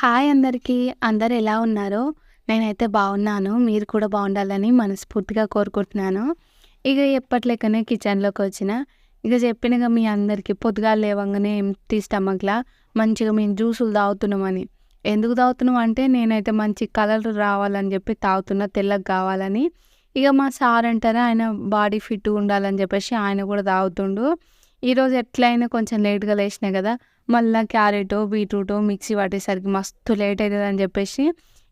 Hi అందరికీ. అందరు ఎలా ఉన్నారో? నేనైతే బాగున్నాను. మీరు కూడా బాగుండాలని మనస్ఫూర్తిగా కోరుకుంటున్నాను. ఇక ఎప్పటి కిచెన్లోకి వచ్చిన ఇక చెప్పినగా మీ అందరికీ పొద్దుగాల లేవంగానే ఎంప్టీ స్టమక్‌లా మంచిగా మేము జ్యూసులు తాగుతున్నామని. ఎందుకు తాగుతున్నాం అంటే నేనైతే మంచి కలర్ రావాలని చెప్పి తాగుతున్నా తెల్లగా కావాలని. ఇక మా సార్ అంటారా ఆయన బాడీ ఫిట్‌గా ఉండాలని చెప్పేసి ఆయన కూడా తాగుతుండు. ఈరోజు ఎట్లయినా కొంచెం లేట్‌గా లేచినా కదా! మళ్ళా క్యారెటో, బీట్రూటో మిక్సీ పట్టేసరికి మస్తు లేట్ అయితదని చెప్పేసి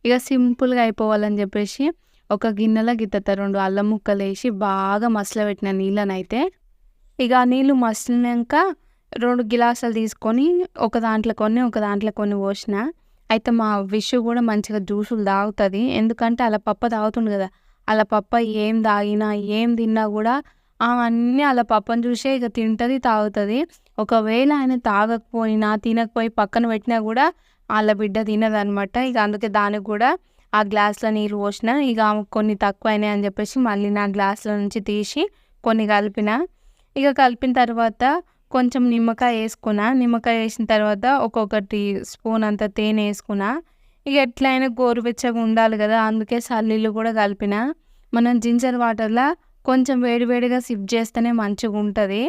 ఇక సింపుల్‌గా అయిపోవాలని చెప్పేసి ఒక గిన్నెలో గిత్తత రెండు అల్లం ముక్కలు వేసి బాగా మసలబెట్టిన నీళ్ళనైతే. ఇక ఆ నీళ్ళు మసలినాక రెండు గిలాసులు తీసుకొని ఒక దాంట్లో కొన్ని, ఒక దాంట్లో కొన్ని పోసిన. అయితే మా విషు కూడా మంచిగా జ్యూసులు తాగుతుంది ఎందుకంటే అలా పప్ప తాగుతుండు కదా! అలా పప్ప ఏం తాగినా, ఏం తిన్నా కూడా అవన్నీ అన్నీ ఆళ్ళ పప్పని చూసే ఇక తింటది, తాగుతుంది ఒకవేళ ఆయన తాగకపోయినా, తినకపోయి పక్కన పెట్టినా కూడా వాళ్ళ బిడ్డ తినదనమాట. ఇక అందుకే దానికి కూడా ఆ గ్లాస్‌లో నీళ్ళు పోసిన. ఇక కొన్ని తక్కువైనాయి అని చెప్పేసి మళ్ళీ నా గ్లాస్‌లో నుంచి తీసి కొన్ని కలిపిన. ఇక కలిపిన తర్వాత కొంచెం నిమ్మకాయ వేసుకున్నా నిమ్మకాయ వేసిన తర్వాత ఒక్కొక్కటి స్పూన్ అంత తేనె వేసుకున్నా ఇక ఎట్లయినా గోరువెచ్చగా ఉండాలి కదా! అందుకే సల్లీలు కూడా కలిపిన. మనం జింజర్ వాటర్లో కొంచెం వేడివేడిగా సిప్ చేస్తేనే ఉంటుంది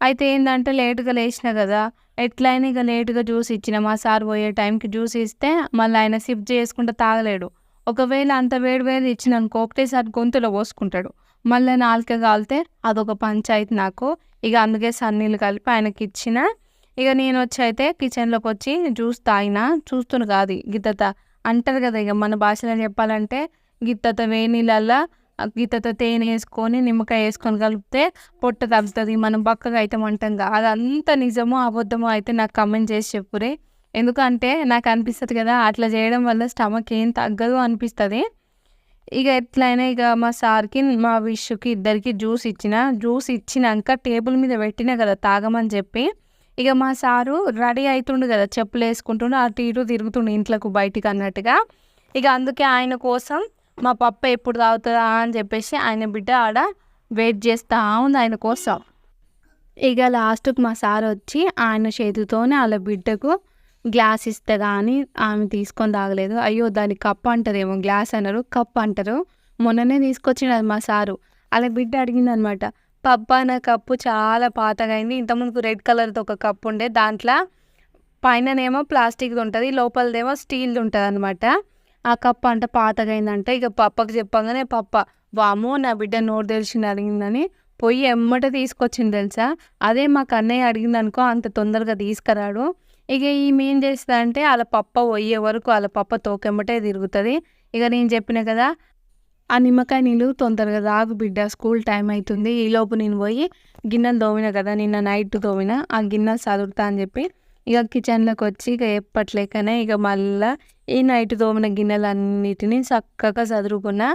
అయితే ఏంటంటే లేటుగా లేచిన కదా! ఎట్లయినా ఇక లేటుగా జ్యూస్ ఇచ్చిన. మా సార్ పోయే టైంకి జ్యూస్ ఇస్తే మళ్ళీ ఆయన సిప్ చేసుకుంటా తాగలేడు. ఒకవేళ అంత వేడి వేడి ఇచ్చిన అనుకో ఒకటేసారి గొంతులో పోసుకుంటాడు. మళ్ళా నాలుక కాలితే అదొక పంచాయతీ నాకు. ఇక అందుకే సన్నీళ్ళు కలిపి ఆయనకి ఇచ్చిన ఇక నేను వచ్చి అయితే కిచెన్లోకి వచ్చి జ్యూస్ తాగిన. చూస్తుండు కాదు గిత్తత అంటారు కదా! ఇక మన భాషలో చెప్పాలంటే గిత్తత వేడి గీతతో తేనె వేసుకొని నిమ్మకాయ వేసుకొని కలిపితే పొట్ట తగ్గుతుంది మనం బక్కగా అయితాం అది అదంతా నిజమో, అబద్ధమో అయితే నాకు కమెంట్ చేసి చెప్పురే ఎందుకంటే నాకు అనిపిస్తుంది కదా! అట్లా చేయడం వల్ల స్టమక్ ఏం తగ్గదు అనిపిస్తుంది ఇక ఎట్లయినా ఇక మా సార్‌కి, మా విష్యుకి ఇద్దరికి జ్యూస్ ఇచ్చిన. జ్యూస్ ఇచ్చినాక టేబుల్ మీద పెట్టిన కదా! తాగమని చెప్పి. ఇక మా సారు రెడీ అవుతుండు కదా! చెప్పులు వేసుకుంటుండు అటు ఇటు తిరుగుతుండు ఇంట్లోకి బయటికి అన్నట్టుగా. ఇక అందుకే ఆయన కోసం మా పప్ప ఎప్పుడు తాగుతుందా అని చెప్పేసి ఆయన బిడ్డ ఆడ వెయిట్ చేస్తూ ఉంది ఆయన కోసం. ఇగ లాస్ట్‌కి మా సారొచ్చి ఆయన చేతితోనే వాళ్ళ బిడ్డకు గ్లాస్ ఇస్తే కానీ ఆమె తీసుకొని తాగలేదు. అయ్యో! దాన్ని కప్ అంటారేమో గ్లాస్ అన్నారు కప్ అంటారు. మొన్ననే తీసుకొచ్చినది మా సారు. అలా బిడ్డ అడిగిందనమాట. పప్ప నా కప్పు చాలా పాతగయింది. ఇంతకుముందు రెడ్ కలర్‌ది ఒక కప్ ఉండే. దాంట్లో పైననేమో ప్లాస్టిక్‌ది ఉంటుంది లోపలదేమో స్టీల్‌ది ఉంటదనమాట. ఆ కప్ప అంట పాతగయిందంట. ఇక పప్పకి చెప్పగానే పప్ప వాము నా బిడ్డ నోరు తెలిసింది అడిగిందని పొయ్యి ఎమ్మట తీసుకొచ్చిండు తెలుసా! అదే మా కన్నయ్య అనుకో అంత తొందరగా తీసుకురాడు. ఇక ఈమె ఏం చేస్తుందంటే వాళ్ళ పప్ప పోయే వరకు వాళ్ళ పప్ప తోకెమ్మటే తిరుగుతుంది ఇక నేను చెప్పిన కదా! ఆ నిమ్మకాయ నీళ్ళు తొందరగా తాగు బిడ్డ స్కూల్ టైం అవుతుంది ఈలోపు నేను పోయి గిన్నెలు తోమిన కదా! నిన్న నైట్ తోమిన. ఆ గిన్నెలు చదువుతా అని చెప్పి ఇక కిచెన్లోకి వచ్చి ఇక ఎప్పట్లేకనే ఇక మళ్ళా ఈ నైట్ తోమిన గిన్నెలన్నిటిని చక్కగా చదురుకున్నా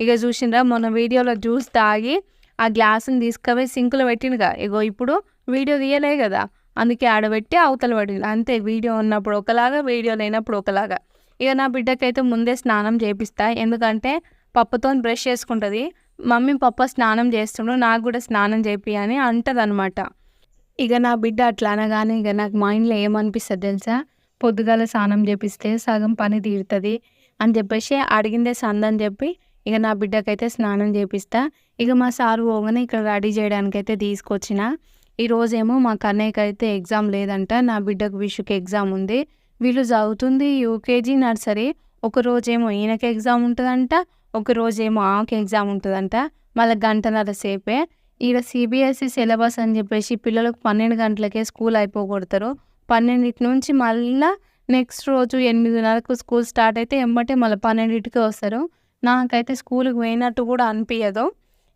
ఇక చూసిండ్రా మొన్న వీడియోలో జ్యూస్ తాగి ఆ గ్లాసుని తీసుకుపోయి సింకులో పెట్టిండుగా. ఇగో ఇప్పుడు వీడియో తీయలే కదా! అందుకే ఆడబెట్టి అవతల పడింది అంతే వీడియో ఉన్నప్పుడు ఒకలాగా, వీడియో లేనప్పుడు ఒకలాగా. ఇగ నా బిడ్డకైతే ముందే స్నానం చేపిస్తా. ఎందుకంటే పప్పతోని బ్రష్ చేసుకుంటుంది మమ్మీ పప్ప స్నానం చేస్తుండ్రు నాకు కూడా స్నానం చేపి అని అంటదనమాట. ఇక నా బిడ్డ అట్లా అనగానే ఇక నాకు మైండ్‌లో ఏమనిపిస్తుంది తెలుసా? పొద్దుగాల స్నానం చేపిస్తే సగం పని తీరుతుంది అని చెప్పేసి అడిగిందే సందని చెప్పి ఇక నా బిడ్డకైతే స్నానం చేపిస్తా. ఇక మా సారు పోగానే ఇక్కడ రెడీ చేయడానికైతే తీసుకొచ్చిన. ఈరోజేమో మా కన్నయ్యకైతే ఎగ్జామ్ లేదంట. నా బిడ్డకు విషుకి ఎగ్జామ్ ఉంది. వీళ్ళు చదువుతుంది యూకేజీ, నర్సరీ. ఒకరోజేమో ఈయనకి ఎగ్జామ్ ఉంటుందంట ఒకరోజేమో ఆమెకి ఎగ్జామ్ ఉంటుందంట మళ్ళా గంటన్నర సేపే. ఈడ సిబిఎస్ఈ సిలబస్ అని చెప్పేసి పిల్లలకు 12 గంటలకే స్కూల్ అయిపోగొడతారు. 12 నుంచి మళ్ళా నెక్స్ట్ రోజు 8:30కు స్కూల్ స్టార్ట్ అయితే ఎంబటే మళ్ళీ పన్నెండింటికి వస్తారు. నాకైతే స్కూల్‌కి పోయినట్టు కూడా అనిపించదు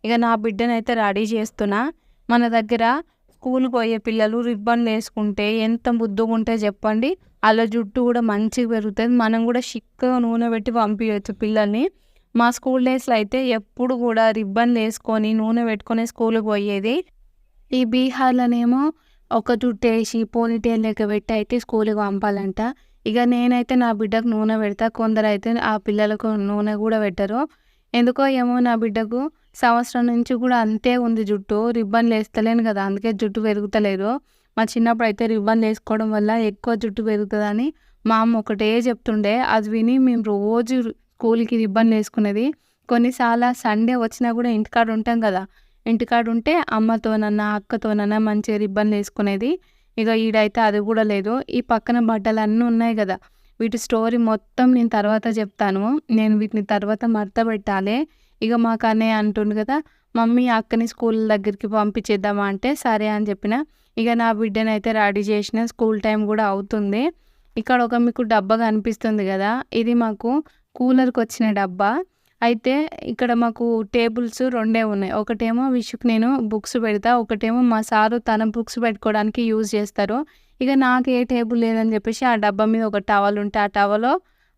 ఇక నా బిడ్డనైతే రెడీ చేస్తున్నా. మన దగ్గర స్కూల్‌కి పోయే పిల్లలు రిబ్బన్‌లు వేసుకుంటే ఎంత ముద్దుగుంటాయి చెప్పండి. అలా జుట్టు కూడా మంచిగా పెరుగుతుంది మనం కూడా చిక్కగా నూనె పెట్టి పంపించవచ్చు పిల్లల్ని. మా స్కూల్ డేస్‌లో అయితే ఎప్పుడు కూడా రిబ్బన్‌లు వేసుకొని నూనె పెట్టుకొని స్కూల్‌కి పోయేది. ఈ బీహార్‌లోనేమో ఒక జుట్టేసి పోనీటేల్ లెక్క పెట్టి అయితే స్కూల్‌కి పంపాలంట. ఇక నేనైతే నా బిడ్డకు నూనె పెడతా. కొందరైతే ఆ పిల్లలకు నూనె కూడా పెట్టరు. ఎందుకో ఏమో నా బిడ్డకు సంవత్సరం నుంచి కూడా అంతే ఉంది జుట్టు. రిబ్బన్‌లు వేస్తలేను కదా! అందుకే జుట్టు పెరుగుతలేదు. మా చిన్నప్పుడైతే రిబ్బన్‌లు వేసుకోవడం వల్ల ఎక్కువ జుట్టు పెరుగుతుందని మా అమ్మ ఒకటే చెప్తుండే అది విని మేము రోజు స్కూల్‌కి రిబ్బన్‌లేసుకునేది. కొన్నిసార్లు సండే వచ్చినా కూడా ఇంటికాడ ఉంటాం కదా! ఇంటికాడ ఉంటే అమ్మతోనన్నా, అక్కతోనన్నా మంచిగా రిబ్బన్‌లేసుకునేది. ఇక ఈడైతే అది కూడా లేదు. ఈ పక్కన బట్టలు అన్నీ ఉన్నాయి కదా వీటి స్టోరీ మొత్తం నేను తర్వాత చెప్తాను. నేను వీటిని తర్వాత మడత పెట్టాలి ఇక మాకు అన్నయ్య అంటుండు కదా! మమ్మీ అక్కని స్కూల్ దగ్గరికి పంపించేద్దామా అంటే సరే అని చెప్పిన. ఇక నా బిడ్డనైతే రెడీ చేసిన. స్కూల్ టైం కూడా అవుతుంది. ఇక్కడ ఒక మీకు డబ్బా కనిపిస్తుంది కదా ఇది మాకు కూలర్కి వచ్చిన డబ్బా. అయితే ఇక్కడ మాకు టేబుల్స్ రెండే ఉన్నాయి. ఒకటేమో విషుకు నేను బుక్స్ పెడతా. ఒకటేమో మా సారు తన బుక్స్ పెట్టుకోవడానికి యూజ్ చేస్తారు. ఇక నాకు ఏ టేబుల్ లేదని చెప్పేసి ఆ డబ్బా మీద ఒక టవల్ ఉంటే ఆ టవలో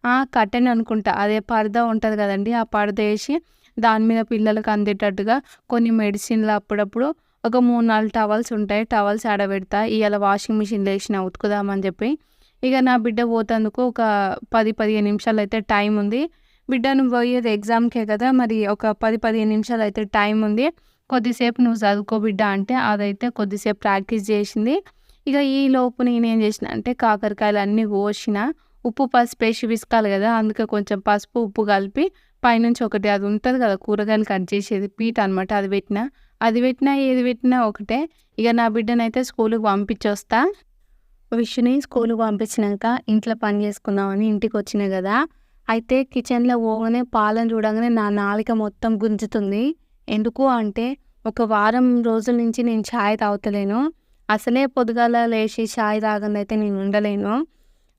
ఆ! కర్టెన్ అనుకుంటా. అదే పరదా ఉంటుంది కదండి ఆ పరదా వేసి దాని మీద పిల్లలకు అందేటట్టుగా కొన్ని మెడిసిన్‌లు అప్పుడప్పుడు ఒక 3, 4 టవల్స్ ఉంటాయి. టవల్స్ ఆడబెడతా. ఇవాళ వాషింగ్ మిషన్‌లో నా ఉతుకుదామని చెప్పి. ఇక నా బిడ్డ పోతందుకు ఒక పది పదిహేను నిమిషాలు అయితే టైం ఉంది. బిడ్డ నువ్వు పోయేది ఎగ్జామ్‌కే కదా! మరి ఒక పది పదిహేను నిమిషాలు అయితే టైం ఉంది. కొద్దిసేపు నువ్వు చదువుకో బిడ్డ అంటే అదైతే కొద్దిసేపు ప్రాక్టీస్ చేసింది. ఇక ఈ లోపు నేనేం చేసిన అంటే కాకరకాయలు అన్నీ కోసిన. ఉప్పు, పసుపు వేసి విసుకాలి కదా! అందుకే కొంచెం పసుపు, ఉప్పు కలిపి పైనుంచి ఒకటి అది ఉంటుంది కదా! కూరగాయలు కట్ చేసేది పీట అనమాట. అది పెట్టిన. అది పెట్టినా, ఏది పెట్టినా ఒకటే. ఇక నా బిడ్డనైతే స్కూల్కి పంపించొస్తా. విషుని స్కూల్కి పంపించినాక ఇంట్లో పని చేసుకుందామని ఇంటికి వచ్చినా కదా అయితే కిచెన్‌లో పోగానే పాలను చూడగానే నా నాలుక మొత్తం గుంజుతుంది. ఎందుకు అంటే ఒక వారం రోజుల నుంచి నేను ఛాయ్ తాగుతలేను. అసలే పొద్దుగాల లేచి ఛాయ్ తాగంది అయితే నేను ఉండలేను.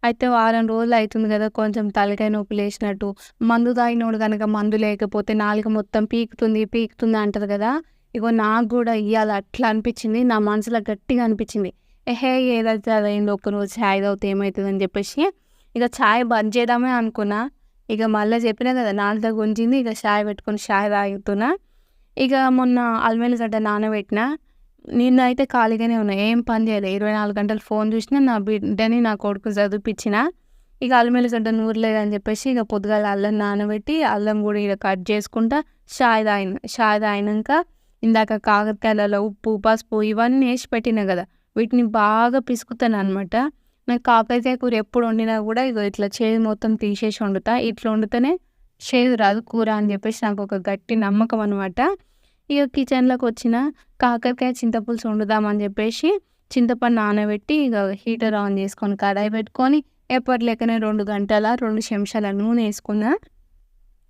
అయితే వారం రోజులు అవుతుంది కదా! కొంచెం తలకాయ నొప్పి లేచినట్టు. మందు తాగినోడు కనుక మందు లేకపోతే నాలుక మొత్తం పీకుతుంది, పీకుతుంది అంటారు కదా! ఇగో నాకు కూడా ఇవ్వాలి అట్లా అనిపించింది. నా మనసులో గట్టిగా అనిపించింది. ఎహే! ఏదైతే అదయింది. ఒక్కరోజు చాయ్ తాగితే అని చెప్పేసి ఇక చాయ్ బంద్ చేద్దామే అనుకున్నా. ఇక మళ్ళీ చెప్పినా కదా! నాలుక గుంజింది. ఇక చాయ్ పెట్టుకొని ఛాయ్ తాగుతున్నా. ఇక మొన్న అల్మేలు గడ్డ నానబెట్టిన. అయితే ఖాళీగానే ఉన్నా. ఏం పని చేయలేదు ఇరవై నాలుగు గంటలు ఫోన్ చూసినా. నా బిడ్డని, నా కొడుకుని చదివిపిచ్చిన. ఇక అల్లం ఎల్లిగడ్డ నూరలేదని చెప్పేసి ఇక పొద్దుగాల అల్లం నానబెట్టి అల్లం కూడా ఇక కట్ చేసుకుంటా షాయ్ తాగిన. షాయ్ తాగినాక ఇందాక కాకరకాయలలో ఉప్పు, పసుపు ఇవన్నీ వేసి పెట్టిన కదా! వీటిని బాగా పిసుకుతాను అనమాట నాకు కాకరకాయ కూర ఎప్పుడు వండినా కూడా ఇగో ఇట్లా చేదు మొత్తం తీసేసి వండుతా. ఇట్లా వండితేనే చేదు రాదు కూర అని చెప్పేసి నాకు ఒక గట్టి నమ్మకం అనమాట. ఇగ కిచెన్‌లోకొచ్చిన. కాకరకాయ చింతపులుసు వండుదామని చెప్పేసి చింతపండు నానబెట్టి ఇక హీటర్ ఆన్ చేసుకొని కడాయి పెట్టుకొని ఎప్పటి లెక్కనే రెండు గంటల రెండు చెంచాల నూనె వేసుకున్నా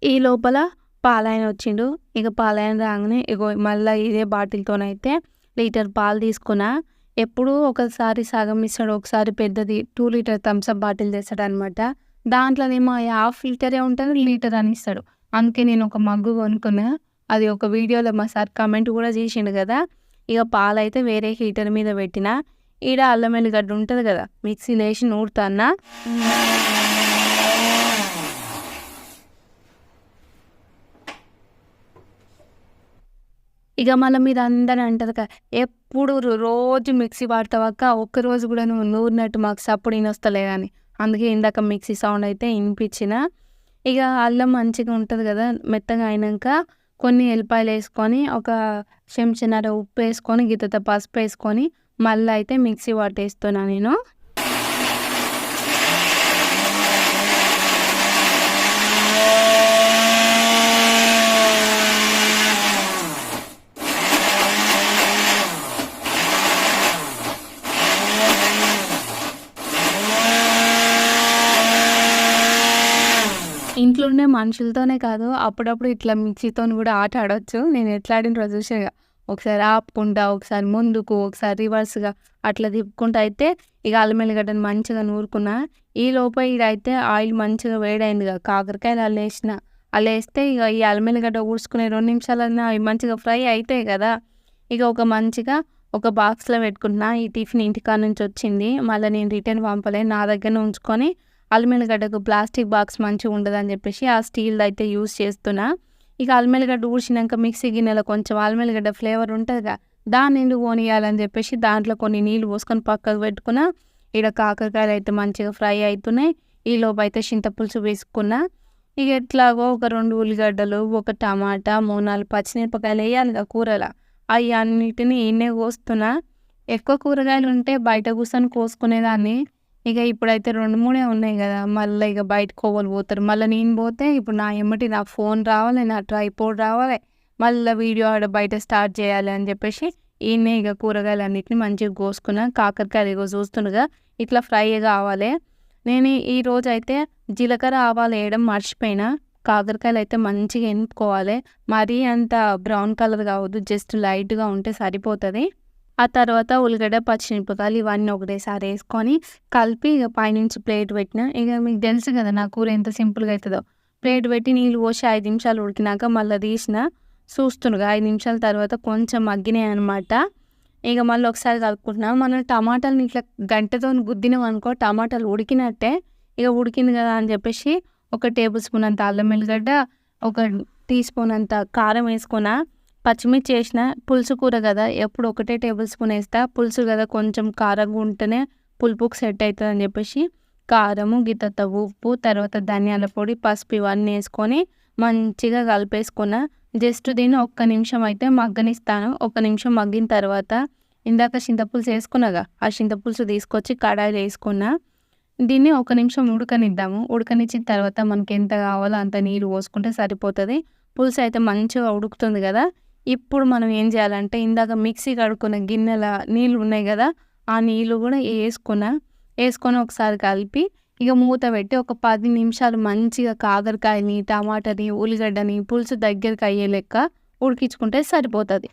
ఈ లోపల పాలాయన వచ్చిండు. ఇక పాలాయన రాగానే ఇగో మళ్ళీ ఇదే బాటిల్‌తోనైతే లీటర్ పాలు తీసుకున్నా. ఎప్పుడూ ఒకసారి సగం ఇస్తాడు. ఒకసారి పెద్దది టూ లీటర్ థమ్స్అప్ బాటిల్ తెస్తాడు అనమాట దాంట్లోనేమో హాఫ్ లీటరే ఉంటుంది లీటర్ అని ఇస్తాడు. అందుకే నేను ఒక మగ్గు కొనుక్కున్నా. అది ఒక వీడియోలో మా సార్ కామెంట్ కూడా చేసిండు కదా! ఇక పాలైతే వేరే హీటర్ మీద పెట్టిన. ఈడ అల్లం ఎల్లిగడ్డ ఉంటుంది కదా! మిక్సీలో ఏసి నూరుతాన్న. ఇగ మళ్ళా అందరూ అంటారు కదా! ఎప్పుడు రోజు మిక్సీ వాడతావక్క. ఒక్కరోజు కూడా నువ్వు నూరినట్టు మాకు సప్పుడు వినొస్తలే అని. అందుకే ఇందాక మిక్సీ సౌండ్ అయితే వినిపించిన ఇక అల్లం మంచిగా ఉంటుంది కదా! మెత్తగా అయినాక కొన్ని ఎల్లిపాయలు వేసుకొని ఒక చెంచాన్నర ఉప్పు వేసుకొని గిత్తత పసుపు వేసుకొని మళ్ళీ అయితే మిక్సీ పట్టేస్తున్నా నేను. ఇంట్లో ఉండే మనుషులతోనే కాదు అప్పుడప్పుడు ఇట్లా మిక్సీతో కూడా ఆట ఆడొచ్చు. నేను ఎట్లా ఆడిన రోజు చూసిర్రుగా. ఒకసారి ఆపుకుంటా, ఒకసారి ముందుకు, ఒకసారి రివర్స్‌గా అట్లా తిప్పుకుంటా అయితే ఇక అల్లం ఎల్లిగడ్డని మంచిగా నూరుకున్నా. లోపల ఈడైతే ఆయిల్ మంచిగా వేడైందిగా కాకరకాయలు అల్ల ఏసిన. అలా వేస్తే ఇక ఈ అల్లం ఎల్లిగడ్డ ఊడ్చుకునే రెండు నిమిషాలన్నా అవి మంచిగా ఫ్రై అవుతాయి కదా! ఇక ఒక మంచిగా ఒక బాక్స్‌లో పెట్టుకుంటున్నా. ఈ టిఫిన్ ఇంటికాడ నుంచి వచ్చింది. మళ్ళా నేను రిటర్న్ పంపలే. నా దగ్గర ఉంచుకొని అల్లం ప్లాస్టిక్ బాక్స్ మంచిగా ఉండదని చెప్పేసి ఆ స్టీల్‌దయితే యూజ్ చేస్తున్నా. ఇక అల్లం ఊడ్చినాక మిక్సీ గిన్నెలో కొంచెం అల్మిలగడ్డ ఫ్లేవర్ ఉంటుందిగా దాన్ని ఎందుకు పోనీయాలని చెప్పేసి దాంట్లో కొన్ని నీళ్ళు పోసుకొని పక్కకు పెట్టుకున్నా. ఈడ కాకరకాయలయితే మంచిగా ఫ్రై అవుతున్నాయి ఈలోపు అయితే చింతపులుసు వేసుకున్నా ఇక ఎట్లాగో ఒక రెండు ఉల్లిగడ్డలు, ఒక టమాటా, 3, 4 పచ్చిమిరపకాయలు ఎయ్యాలిగా కూరల. అవి అన్నిటిని ఈడనే కోస్తున్నా. ఎక్కువ కూరగాయలు ఉంటే బయట కూర్చొని కోసుకునేదాన్ని. ఇక ఇప్పుడైతే 2, 3 ఉన్నాయి కదా మళ్ళీ ఇక బయటకు కోవలు పోతారు. మళ్ళీ నేను పోతే ఇప్పుడు నా ఎమ్మటి నా ఫోన్ రావాలి, నా ట్రైపోర్డ్ రావాలి. మళ్ళీ వీడియో ఆడ బయట స్టార్ట్ చేయాలి అని చెప్పేసి ఏమే ఇక కూరగాయలు కూరగాయలన్నిటిని మంచిగా కోసుకున్నా. కాకరకాయలు ఇగో చూస్తుండగా ఇట్లా ఫ్రై కావాలి. నేను ఈరోజైతే జీలకర్ర, ఆవాలు వేయడం మర్చిపోయినా. అయితే మంచిగా ఎనుపుకోవాలి. మరీ అంత బ్రౌన్ కలర్ కావద్దు. జస్ట్ లైట్‌గా ఉంటే సరిపోతుంది ఆ తర్వాత ఉల్లిగడ్డ, పచ్చిమిరపకాయలు ఇవన్నీ ఒకటేసారి వేసుకొని కలిపి ఇక పైనుంచి ప్లేట్ పెట్టిన ఇక మీకు తెలుసు కదా నా కూర ఎంత సింపుల్‌గా అవుతుందో ప్లేట్ పెట్టి నీళ్ళు పోసి ఐదు నిమిషాలు ఉడికినాక మళ్ళీ తీసినా. చూస్తుండగా ఐదు నిమిషాల తర్వాత కొంచెం మగ్గినాయి అనమాట ఇక మళ్ళీ ఒకసారి కలుపుకుంటున్నాం మనం టమాటాలు ఇట్లా గంటతోని గుద్దినాం అనుకో టమాటాలు ఉడికినట్టే. ఇక ఉడికింది కదా అని చెప్పేసి ఒక టేబుల్ స్పూన్ అంత అల్లం ఎల్లిగడ్డ, ఒక టీ స్పూన్ అంత కారం వేసుకున్నా పచ్చిమిర్చి వేసిన పులుసు కూర కదా! ఎప్పుడు ఒకటే టేబుల్ స్పూన్ వేస్తా పులుసు కదా కొంచెం కారంగా ఉంటేనే పులుపుకు సెట్ అవుతుంది అని చెప్పేసి కారము, గిత్తత్త ఉప్పు, తర్వాత ధనియాల పొడి, పసుపు ఇవన్నీ వేసుకొని మంచిగా కలిపేసుకున్నా. జస్ట్ దీన్ని ఒక్క నిమిషం అయితే మగ్గనిస్తాను. ఒక నిమిషం మగ్గిన తర్వాత ఇందాక చింతపులుసు వేసుకున్నాగా ఆ చింతపులుసు తీసుకొచ్చి కడాయిలు వేసుకున్నా దీన్ని ఒక నిమిషం ఉడకనిద్దాము. ఉడకనిచ్చిన తర్వాత మనకి ఎంత కావాలో అంత నీళ్ళు పోసుకుంటే సరిపోతుంది పులుసు అయితే మంచిగా ఉడుకుతుంది కదా! ఇప్పుడు మనం ఏం చేయాలంటే ఇందాక మిక్సీ కడుక్కున్న గిన్నెల నీళ్ళు ఉన్నాయి కదా! ఆ నీళ్ళు కూడా వేసుకున్న వేసుకొని ఒకసారి కలిపి ఇక మూత పెట్టి ఒక పది నిమిషాలు మంచిగా కాకరకాయని, టమాటాని, ఉల్లిగడ్డని పులుసు దగ్గరికి అయ్యే లెక్క ఉడికించుకుంటే సరిపోతుంది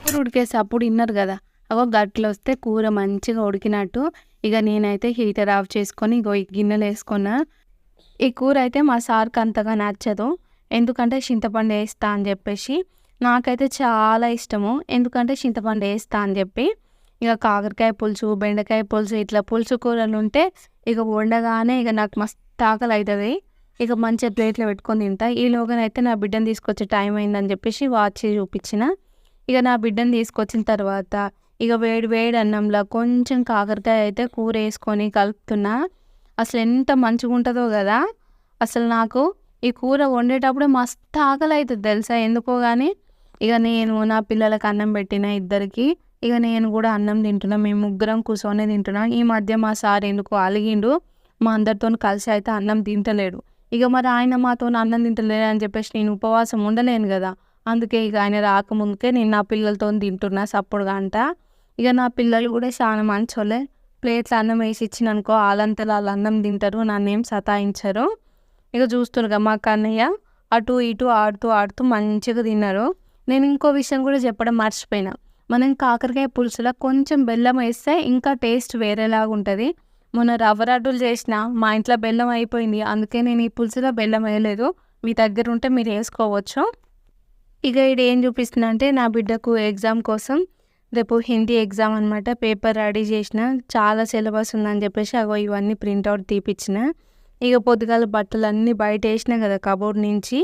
కూర ఉడికేసప్పుడు ఇన్నారు కదా! అగో గట్లొస్తే కూర మంచిగా ఉడికినట్టు. ఇక నేనైతే హీటర్ ఆఫ్ చేసుకొని ఇగో ఈ గిన్నెలో వేసుకున్నా ఈ కూర అయితే మా సార్‌కి అంతగా నచ్చదు. ఎందుకంటే చింతపండు వేస్తా అని చెప్పేసి. నాకైతే చాలా ఇష్టము. ఎందుకంటే చింతపండు వేస్తా అని చెప్పి. ఇక కాకరకాయ పులుసు, బెండకాయ పులుసు ఇట్లా పులుసు కూరలు ఉంటే ఇక వండగానే ఇక నాకు మస్తు ఆకలి అవుతుంది ఇక మంచిగా ప్లేట్‌లో పెట్టుకొని తింటా. ఈలోగానైతే నా బిడ్డను తీసుకొచ్చే టైం అయిందని చెప్పేసి వాచ్ చూపించిన. ఇక నా బిడ్డను తీసుకొచ్చిన తర్వాత ఇక వేడి వేడి అన్నంలో కొంచెం కాకరకాయ అయితే కూర వేసుకొని కలుపుతున్నా. అసలు ఎంత మంచిగా ఉంటుందో కదా! అసలు నాకు ఈ కూర వండేటప్పుడే మస్తు ఆకలి అవుతుంది తెలుసా ఎందుకో కానీ ఇక నేను నా పిల్లలకు అన్నం పెట్టిన ఇద్దరికి ఇక నేను కూడా అన్నం తింటున్నా. మేము ముగ్గురం కూర్చొని తింటున్నాం. ఈ మధ్య మా సార్ ఎందుకో అలిగిండు. మా అందరితోని కలిసి అయితే అన్నం తింటలేడు. ఇక మరి ఆయన మాతోని అన్నం తింటలేడు అని చెప్పేసి నేను ఉపవాసం ఉండలేను కదా! అందుకే ఇక ఆయన రాకముందుకే నేను నా పిల్లలతోని తింటున్నా సప్పుడుగాంట. ఇక నా పిల్లలు కూడా చాలా మంచోళ్ళే. ప్లేట్‌లో అన్నం వేసి ఇచ్చిననుకో ఆళ్ళంతట వాళ్ళు అన్నం తింటారు. నన్నేం సతాయించరు. ఇక చూస్తుండగా మా కన్నయ్య అటు ఇటు ఆడుతూ ఆడుతూ మంచిగా తిన్నారు. నేను ఇంకో విషయం కూడా చెప్పడం మర్చిపోయినా. మనం కాకరకాయ పులుసులో కొంచెం బెల్లం వేస్తే ఇంకా టేస్ట్ వేరేలాగా ఉంటుంది మొన్న రవ్వ లడ్డూలు చేసినా. మా ఇంట్లో బెల్లం అయిపోయింది. అందుకే నేను ఈ పులుసులో బెల్లం వేయలేదు. మీ దగ్గర ఉంటే మీరు వేసుకోవచ్చు ఇక ఇది ఏం చూపిస్తున్నా అంటే నా బిడ్డకు ఎగ్జామ్ కోసం రేపు హిందీ ఎగ్జామ్ అనమాట. పేపర్ రెడీ చేసిన. చాలా సిలబస్ ఉందని చెప్పేసి అగో ఇవన్నీ ప్రింట్అవుట్ తీపిచ్చిన. ఇగ పొద్దుగాల బట్టలన్నీ బయట వేసినా కదా కబోర్డ్ నుంచి.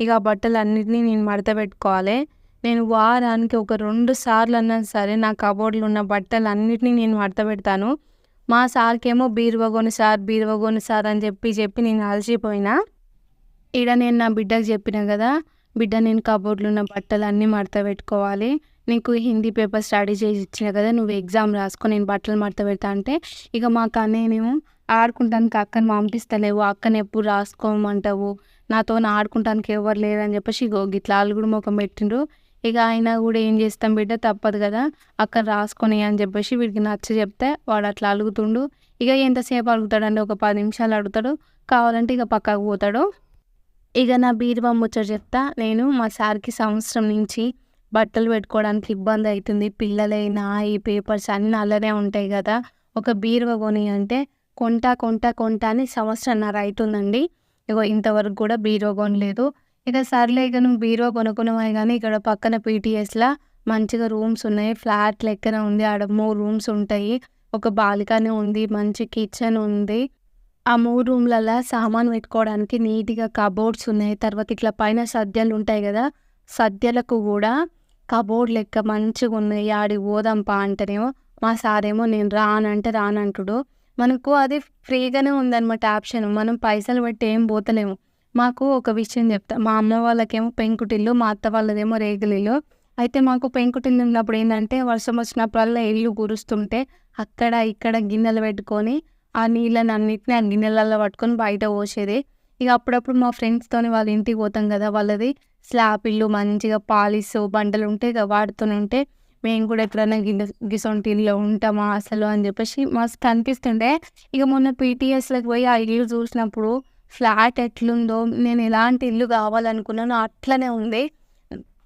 ఇక ఆ బట్టలన్నిటిని నేను మడత పెట్టుకోవాలి. నేను వారానికి ఒక రెండు సార్లు అన్నా సరే నా కబోర్డ్‌లో ఉన్న బట్టలు అన్నిటినీ నేను మడత పెడతాను. మా సార్‌కేమో బీరువగోని సార్, బీరువగోని సార్ అని చెప్పి చెప్పి నేను అలసిపోయినా. ఈడ నేను నా బిడ్డకి చెప్పిన కదా! బిడ్డ నేను కబోర్డ్‌లో ఉన్న బట్టలు అన్నీ మడత పెట్టుకోవాలి. నీకు హిందీ పేపర్ స్టడీ చేసి ఇచ్చిన కదా! నువ్వు ఎగ్జామ్ రాసుకో నేను బట్టలు మడత పెడతా అంటే మాకు మా నేను ఆడుకుంటానికి అక్కని పంపిస్తలేవు. అక్కని ఎప్పుడు రాసుకోమంటావు. నాతోని ఆడుకుంటానికి ఎవరు లేరని చెప్పేసి ఇగో గిట్లా కూడా మొఖం పెట్టిండ్రు. ఇక ఆయన కూడా ఏం చేస్తాం బిడ్డ తప్పదు కదా! అక్కడ రాసుకొని అని చెప్పేసి వీడికి నచ్చ చెప్తే వాడు అట్లా అలుగుతుండు. ఇక ఎంతసేపు అలుగుతాడండి ఒక పది నిమిషాలు అడుగుతాడు కావాలంటే ఇక పక్కకు పోతాడు. ఇక నా బీరువా ముచ్చట చెప్తా. నేను మా సార్‌కి సంవత్సరం నుంచి బట్టలు పెట్టుకోవడానికి ఇబ్బంది అవుతుంది పిల్లలైనా నాయి పేపర్స్ అన్నీ అందులోనే ఉంటాయి కదా! ఒక బీరువా కొని అంటే కొంటా, కొంటా, కొంటా అని సంవత్సరంన్నర అయితుందండి. ఇగో ఇంతవరకు కూడా బీరువా కొనలేదు. ఇక సర్లే ఇక నువ్వు బీరువా కొనుక్కున్నావు కానీ ఇక్కడ పక్కన పీటీఎస్లా మంచిగా రూమ్స్ ఉన్నాయి. ఫ్లాట్ లెక్కన ఉంది. ఆడ మూడు రూమ్స్ ఉంటాయి. ఒక బాల్కనీ ఉంది. మంచి కిచెన్ ఉంది. ఆ మూడు రూమ్లలో సామాను పెట్టుకోవడానికి నీట్‌గా కబోర్డ్స్ ఉన్నాయి. తర్వాత ఇట్లా పైన సద్యలు ఉంటాయి కదా! సద్యలకు కూడా కబోర్డ్ లెక్క మంచిగున్నాయి. ఆడికి పోదాంపా అంటేనేమో మా సారేమో నేను రానంటే రానంటుడు. మనకు అది ఫ్రీగానే ఉందన్నమాట ఆప్షన్. మనం పైసలు పెట్టి ఏం పోతలేము. మాకు ఒక విషయం చెప్తా. మా అమ్మ వాళ్ళకేమో పెంకుటిల్లు, మా అత్త వాళ్ళదేమో రేగులిల్లు అయితే మాకు పెంకుటిల్లు ఉన్నప్పుడు ఏంటంటే వర్షం వచ్చినప్పుడల్లా ఇల్లు కురుస్తుంటే అక్కడ ఇక్కడ గిన్నెలు పెట్టుకొని ఆ నీళ్ళని అన్నిటిని ఆ గిన్నెలలో పట్టుకొని బయట పోసేది. ఇక అప్పుడప్పుడు మా ఫ్రెండ్స్‌తోని వాళ్ళ ఇంటికి పోతాం కదా! వాళ్ళది స్లాబ్ ఇల్లు మంచిగా పాలిస్ బండలు ఉంటాయి కదా! వాటితోని ఉంటే మేము కూడా ఎప్పుడైనా గిన్నె గిసొంటి ఇల్లు ఉంటామా అసలు అని చెప్పేసి మస్తు అనిపిస్తుండే. ఇక మొన్న పీటీఎస్‌లోకి పోయి ఆ ఇల్లు చూసినప్పుడు ఫ్లాట్ ఎట్లుందో నేను ఎలాంటి ఇల్లు కావాలనుకున్నానో అట్లనే ఉంది.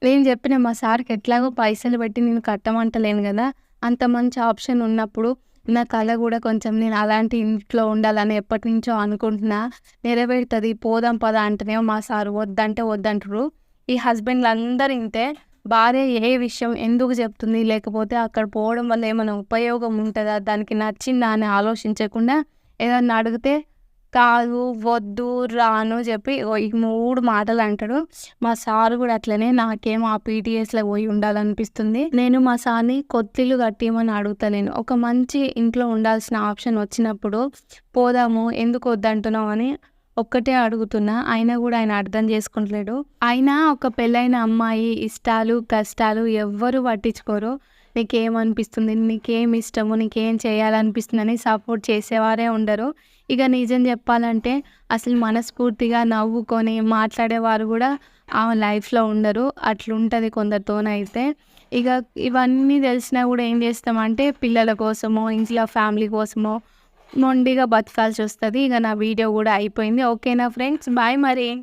నేను చెప్పిన మా సార్‌కి ఎట్లాగో పైసలు పెట్టి నేను కట్టమంటలేను కదా! అంత మంచి ఆప్షన్ ఉన్నప్పుడు నా కళ కూడా కొంచెం నేను అలాంటి ఇంట్లో ఉండాలని ఎప్పటినుంచో అనుకుంటున్నా. నెరవేరుతుంది పోదాం పదా అంటేనేమో మా సారు వద్దంటే వద్దంటారు ఈ హస్బెండ్‌లందరూ ఇంతే. భార్య ఏ విషయం ఎందుకు చెప్తుంది? లేకపోతే అక్కడ పోవడం వల్ల ఏమైనా ఉపయోగం ఉంటుందా దానికి నచ్చిందా? అని ఆలోచించకుండా ఏదన్నా అడిగితే కాదు, వద్దు, రాను చెప్పి ఈ మూడు మాటలు అంటాడు. మా సార్ కూడా అట్లనే నాకేమో ఆ పీటీఎస్‌లో పోయి ఉండాలనిపిస్తుంది. నేను మా సార్‌ని కొత్తిల్లు కట్టియమని అడుగుతలేను. ఒక మంచి ఇంట్లో ఉండాల్సిన ఆప్షన్ వచ్చినప్పుడు పోదాము ఎందుకు వద్దంటున్నావు అని ఒక్కటే అడుగుతున్నా. అయినా కూడా ఆయన అర్థం చేసుకుంటలేడు. అయినా ఒక పెళ్ళైన అమ్మాయి ఇష్టాలు, కష్టాలు ఎవ్వరూ పట్టించుకోరు. నీకేమనిపిస్తుంది? నీకేం ఇష్టము? నీకేం చేయాలనిపిస్తుందని సపోర్ట్ చేసేవారే ఉండరు. ఇక నిజం చెప్పాలంటే అసలు మనస్ఫూర్తిగా నవ్వుకొని మాట్లాడేవారు కూడా ఆమె లైఫ్‌లో ఉండరు. అట్లుంటుంది కొందరితోనైతే. ఇక ఇవన్నీ తెలిసినా కూడా ఏం చేస్తామంటే పిల్లల కోసమో, ఇంట్లో ఫ్యామిలీ కోసమో మొండిగా బతకాల్సి వస్తుంది ఇక నా వీడియో కూడా అయిపోయింది. ఓకేనా ఫ్రెండ్స్ బాయ్ మరి.